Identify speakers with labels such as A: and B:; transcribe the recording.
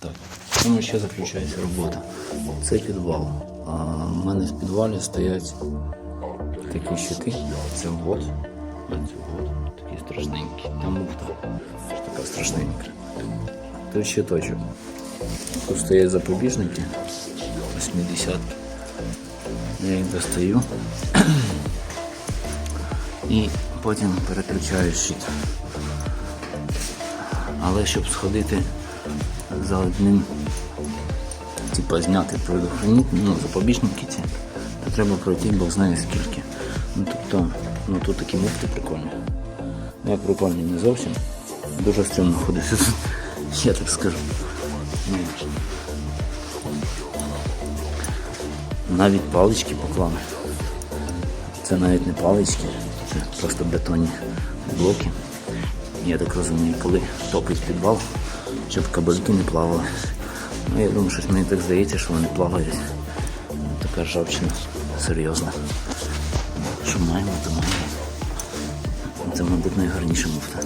A: Так, чому ще заключається робота? Це підвал. В мене в підвалі стоять такі щити. Це вот. Оце вот. Такі страшненькі. Там муфта. Така страшненька. Тут щиточок. Тут стоять запобіжники. 80. Я їх достаю. І потім переключаю щит. Але щоб сходити за одним, типа зняти предохраніть, ну, запобіжники ці, то треба пройти Бог знає скільки. Ну, тобто, ну тут такі муфти прикольні. Ну як прикольні, не зовсім. Дуже стрімно ходити тут, я так скажу. Навіть палички поклали. Це навіть не палички, це просто бетонні блоки. Я так розумію, коли топить підвал, щоб кабельки не плавали. Ну, я думаю, що мені так здається, що вони плавають. Ну, Така жовчина серйозна. Що маємо, то маємо. Це, мабуть, найгарніша муфта.